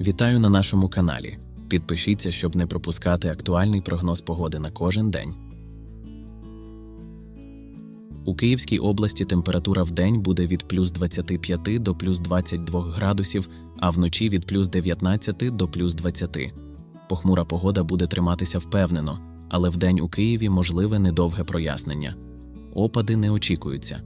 Вітаю на нашому каналі. Підпишіться, щоб не пропускати актуальний прогноз погоди на кожен день. У Київській області температура в день буде від плюс 25 до плюс 22 градусів, а вночі від плюс 19 до плюс 20. Похмура погода буде триматися впевнено, але вдень у Києві можливе недовге прояснення. Опади не очікуються.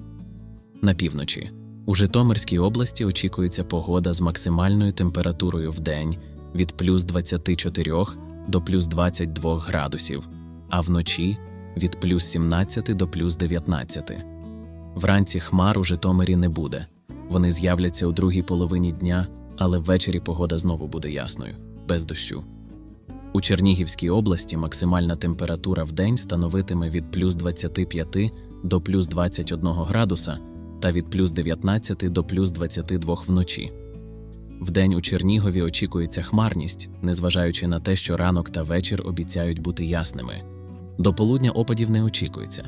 На півночі. У Житомирській області очікується погода з максимальною температурою в день від плюс 24 до плюс 22 градусів, а вночі від плюс 17 до плюс 19. Вранці хмар у Житомирі не буде. Вони з'являться у другій половині дня, але ввечері погода знову буде ясною, без дощу. У Чернігівській області максимальна температура в день становитиме від плюс 25 до плюс 21 градуса та від плюс 19 до плюс 22 вночі. Вдень у Чернігові очікується хмарність, незважаючи на те, що ранок та вечір обіцяють бути ясними. До полудня опадів не очікується.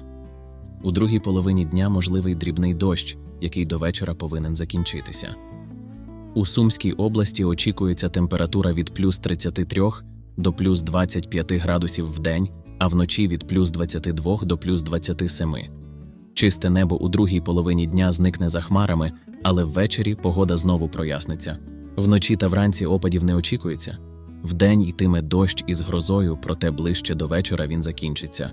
У другій половині дня можливий дрібний дощ, який до вечора повинен закінчитися. У Сумській області очікується температура від плюс 33 до плюс 25 градусів в день, а вночі від плюс 22 до плюс 27. Чисте небо у другій половині дня зникне за хмарами, але ввечері погода знову проясниться. Вночі та вранці опадів не очікується. Вдень йтиме дощ із грозою, проте ближче до вечора він закінчиться.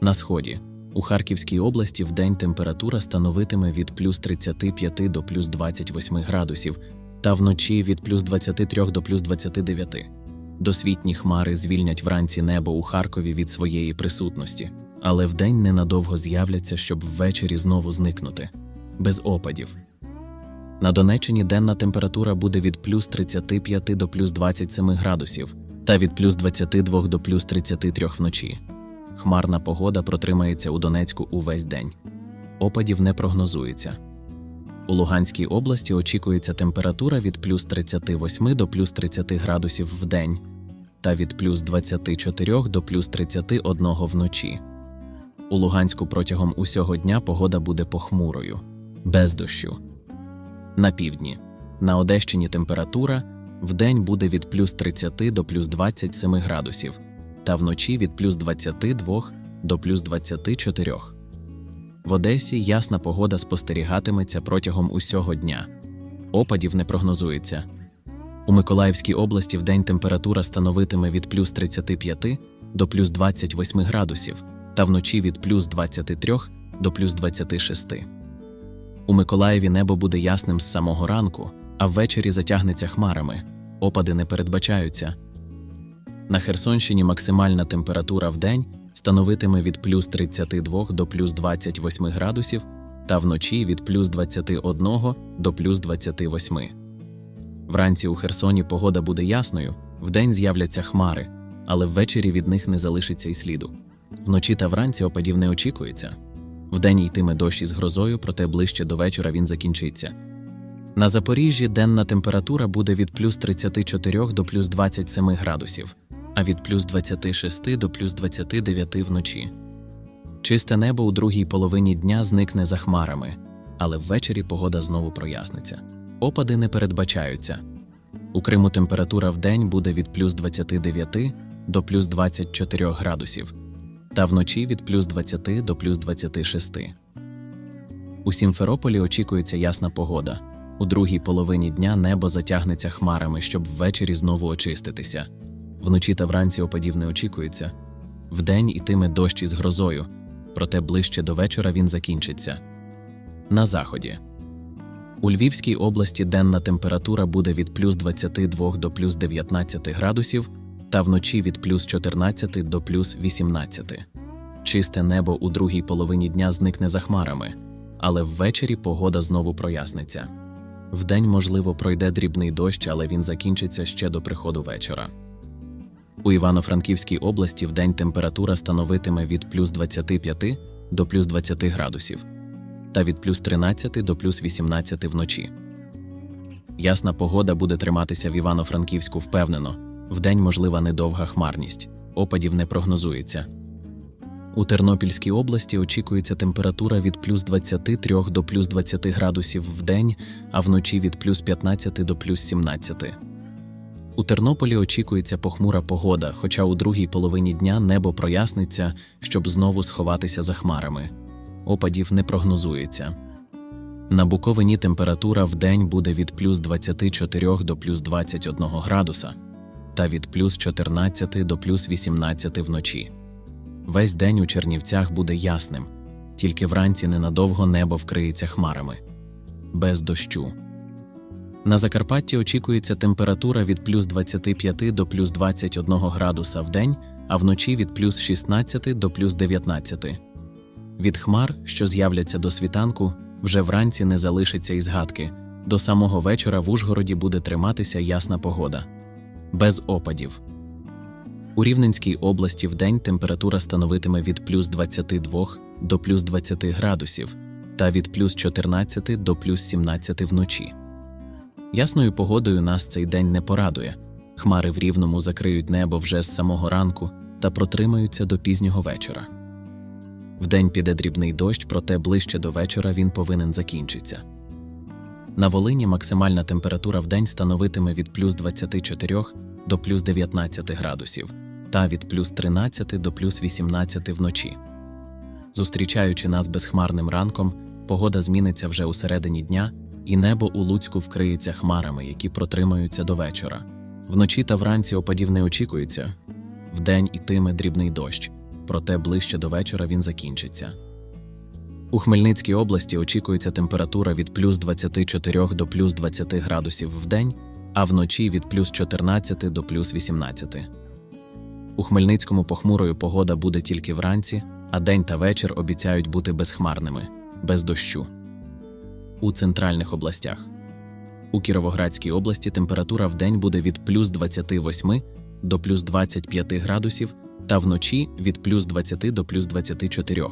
На сході. У Харківській області вдень температура становитиме від плюс 35 до плюс 28 градусів, та вночі від плюс 23 до плюс 29. Досвітні хмари звільнять вранці небо у Харкові від своєї присутності, але вдень ненадовго з'являться, щоб ввечері знову зникнути. Без опадів. На Донеччині денна температура буде від плюс 35 до плюс 27 градусів та від плюс 22 до плюс 33 вночі. Хмарна погода протримається у Донецьку увесь день. Опадів не прогнозується. У Луганській області очікується температура від плюс 38 до плюс 30 градусів в день та від плюс 24 до плюс 31 вночі. У Луганську протягом усього дня погода буде похмурою, без дощу. На півдні. На Одещині температура вдень буде від плюс 30 до плюс 27 градусів, та вночі від плюс 22 до плюс 24. В Одесі ясна погода спостерігатиметься протягом усього дня. Опадів не прогнозується. У Миколаївській області вдень температура становитиме від плюс 35 до плюс 28 градусів, та вночі від плюс 23 до плюс 26. У Миколаєві небо буде ясним з самого ранку, а ввечері затягнеться хмарами. Опади не передбачаються. На Херсонщині максимальна температура в день становитиме від плюс 32 до плюс 28 градусів, та вночі від плюс 21 до плюс 28. Вранці у Херсоні погода буде ясною, вдень з'являться хмари, але ввечері від них не залишиться й сліду. Вночі та вранці опадів не очікується. Вдень йтиме дощ із грозою, проте ближче до вечора він закінчиться. На Запоріжжі денна температура буде від плюс 34 до плюс 27 градусів, а від плюс 26 до плюс 29 вночі. Чисте небо у другій половині дня зникне за хмарами, але ввечері погода знову проясниться. Опади не передбачаються. У Криму температура в день буде від плюс 29 до плюс 24 градусів, та вночі від плюс 20 до плюс 26. У Сімферополі очікується ясна погода. У другій половині дня небо затягнеться хмарами, щоб ввечері знову очиститися. Вночі та вранці опадів не очікується. Вдень ітиме дощ із грозою, проте ближче до вечора він закінчиться. На заході. У Львівській області денна температура буде від плюс 22 до плюс 19 градусів, та вночі від плюс 14 до плюс 18. Чисте небо у другій половині дня зникне за хмарами, але ввечері погода знову проясниться. Вдень, можливо, пройде дрібний дощ, але він закінчиться ще до приходу вечора. У Івано-Франківській області вдень температура становитиме від плюс 25 до плюс 20 градусів та від плюс 13 до плюс 18 вночі. Ясна погода буде триматися в Івано-Франківську впевнено, вдень можлива недовга хмарність, опадів не прогнозується. У Тернопільській області очікується температура від плюс 23 до плюс 20 градусів в день, а вночі від плюс 15 до плюс 17. У Тернополі очікується похмура погода, хоча у другій половині дня небо проясниться, щоб знову сховатися за хмарами. Опадів не прогнозується. На Буковині температура в буде від плюс 24 до плюс 21 градуса та від плюс 14 до плюс 18 вночі. Весь день у Чернівцях буде ясним, тільки вранці ненадовго небо вкриється хмарами. Без дощу. На Закарпатті очікується температура від плюс 25 до плюс 21 градуса в день, а вночі від плюс 16 до плюс 19. Від хмар, що з'являться до світанку, вже вранці не залишиться і згадки. До самого вечора в Ужгороді буде триматися ясна погода. Без опадів. У Рівненській області в день температура становитиме від плюс 22 до плюс 20 градусів та від плюс 14 до плюс 17 вночі. Ясною погодою нас цей день не порадує. Хмари в рівному закриють небо вже з самого ранку та протримаються до пізнього вечора. Вдень піде дрібний дощ, проте ближче до вечора він повинен закінчитися. На Волині максимальна температура вдень становитиме від плюс 24 до плюс 19 градусів та від плюс 13 до плюс 18 вночі. Зустрічаючи нас безхмарним ранком, погода зміниться вже у середині дня, і небо у Луцьку вкриється хмарами, які протримаються до вечора. Вночі та вранці опадів не очікується, вдень ітиме дрібний дощ, проте ближче до вечора він закінчиться. У Хмельницькій області очікується температура від плюс 24 до плюс 20 градусів в день, а вночі від плюс 14 до плюс 18. У Хмельницькому похмурою погода буде тільки вранці, а день та вечір обіцяють бути безхмарними, без дощу. У центральних областях. У Кіровоградській області температура в день буде від плюс 28 до плюс 25 градусів та вночі від плюс 20 до плюс 24.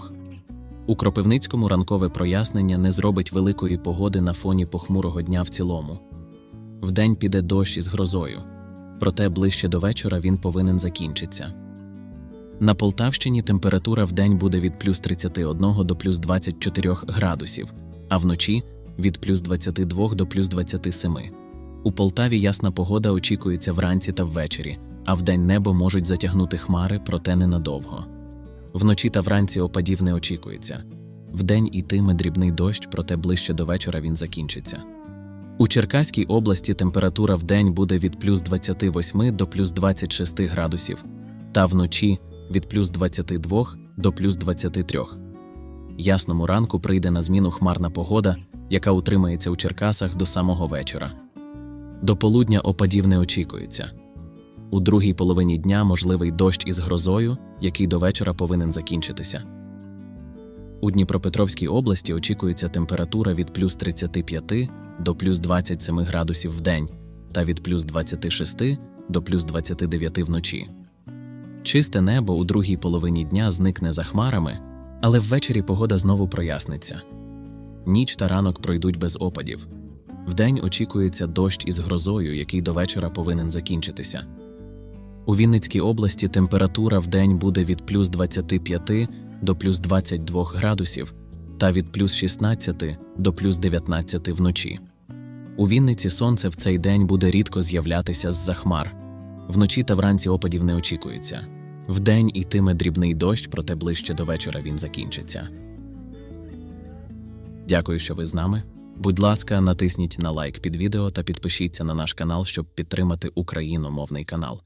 У Кропивницькому ранкове прояснення не зробить великої погоди на фоні похмурого дня в цілому. Вдень піде дощ із грозою, проте ближче до вечора він повинен закінчитися. На Полтавщині температура вдень буде від плюс 31 до плюс 24 градусів, а вночі від плюс 22 до плюс 27. У Полтаві ясна погода очікується вранці та ввечері, а вдень небо можуть затягнути хмари, проте ненадовго. Вночі та вранці опадів не очікується. Вдень ітиме дрібний дощ, проте ближче до вечора він закінчиться. У Черкаській області температура вдень буде від плюс 28 до плюс 26 градусів, та вночі від плюс 22 до плюс 23. Ясному ранку прийде на зміну хмарна погода, яка утримається у Черкасах до самого вечора. До полудня опадів не очікується. У другій половині дня можливий дощ із грозою, який до вечора повинен закінчитися. У Дніпропетровській області очікується температура від плюс 35 до плюс 27 градусів в день та від плюс 26 до плюс 29 вночі. Чисте небо у другій половині дня зникне за хмарами, але ввечері погода знову проясниться. Ніч та ранок пройдуть без опадів. Вдень очікується дощ із грозою, який до вечора повинен закінчитися. У Вінницькій області температура в день буде від плюс 25 до плюс 22 градусів та від плюс 16 до плюс 19 вночі. У Вінниці сонце в цей день буде рідко з'являтися з-за хмар. Вночі та вранці опадів не очікується. Вдень йтиме дрібний дощ, проте ближче до вечора він закінчиться. Дякую, що ви з нами. Будь ласка, натисніть на лайк під відео та підпишіться на наш канал, щоб підтримати україномовний канал.